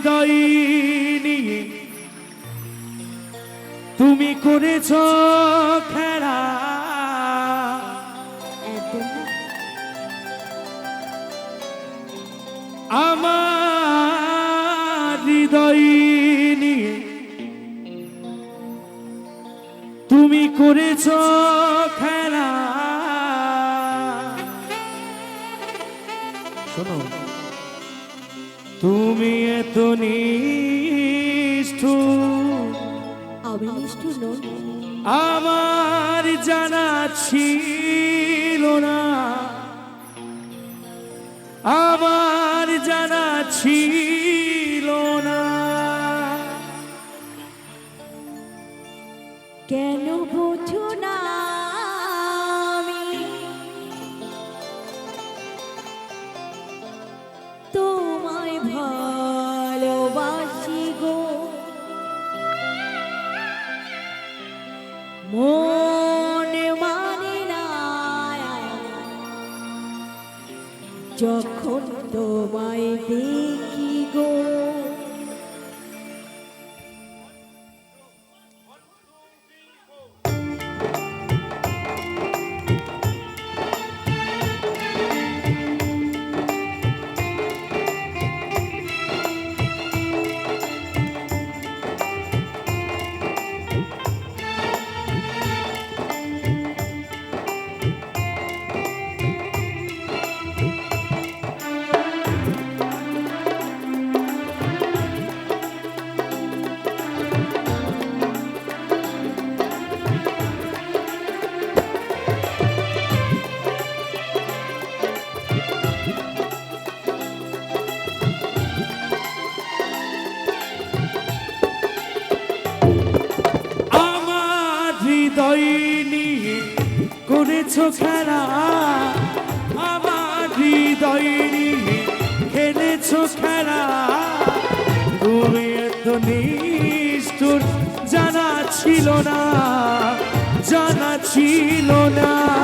হৃদয় নিয়ে তুমি করেছ খেলা। আমার হৃদয় নিয়ে তুমি করেছ খেলা। শোনো তুমি এত নিষ্ঠুর আমি নিষ্ঠুর নই। আমার জানা ছিল না। আমার জানা ছিল না। কেন বোঝো না? মন মানে না যখন তোমায় দেখি গো করেছ খেলা আমার হৃদয় খেলেছ খেলা। নিষ্ঠুর জানা ছিল না জানা ছিল না।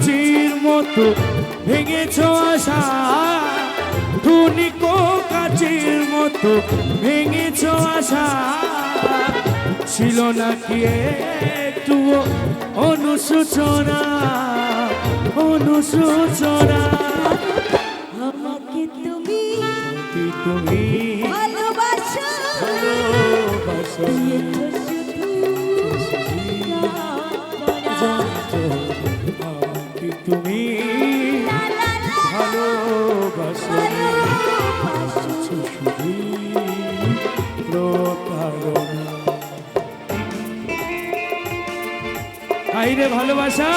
কাচির মতো ভেঙেছ আশা। ধুনিক কাচির মতো ভেঙেছ আশা। ছিল নাকি একটু অনুশোচনা? অনুশোচনা। আমাকে তুমি তুমি ভালোবাসো। ভালোবাসো। হাইরে ভালোবাসা।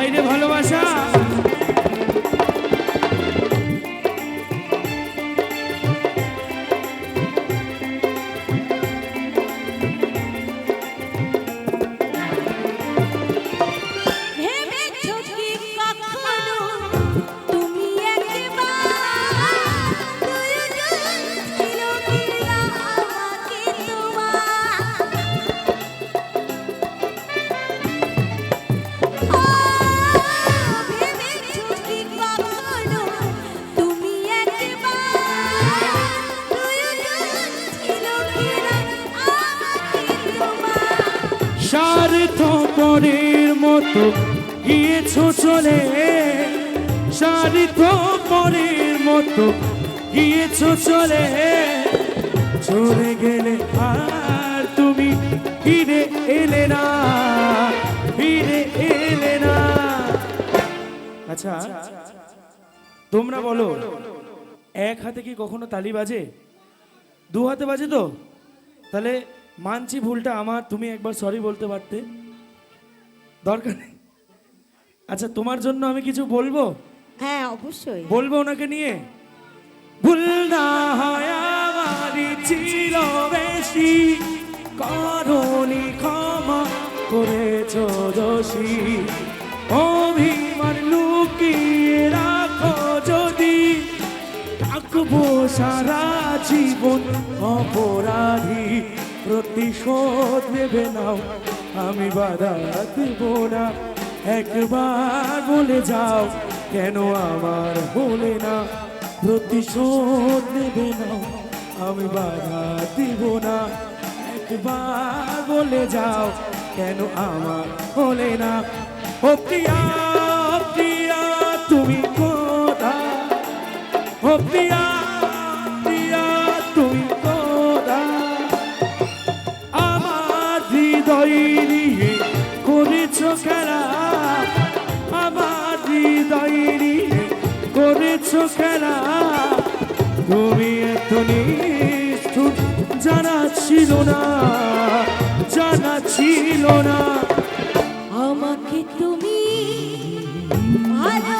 ভাইরে ভালোবাসা। স্বার্থপরের মতো গিয়েছো চলে। স্বার্থপরের মতো গিয়েছো চলে। চলে গেলে আর তুমি ফিরে এলে না, ফিরে এলে না। আচ্ছা তোমরা বলো, এক হাতে কি কখনো তালি বাজে? দু হাতে বাজে তো? তাহলে মানছি ভুলটা আমার তুমি একবার সরি বলতে পারতে। দরকার নেই। আচ্ছা তোমার জন্য আমি কিছু বলব? হ্যাঁ অবশ্যই। বলব ওনাকে নিয়ে? ভুল না হয় আমারই ছিল বেশি করণি ক্ষমা করেছ দোষী। অভিমান লুকিয়ে রাখো যদি থাকব সারা জীবন অপরাধী। প্রতিশোধ নেবে নাও। আমি বাধা দেব না। একবার বলে যাও, কেন আমার বলে না? প্রতিশোধ নেবে নাও। আমি বাধা দিব না। একবার বলে যাও, কেন আমার বলে না? ও প্রিয়া প্রিয়া, তুমি কোথায়? ও প্রিয়া করেছ খেলা? তুমি এত নিষ্ঠুর জানা ছিল না জানা ছিল না। আমাকে তুমি ভালোবাসা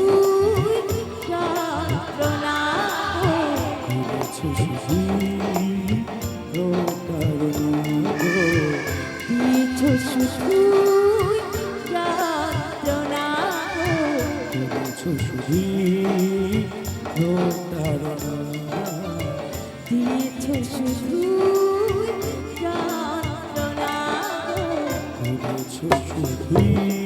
শুধু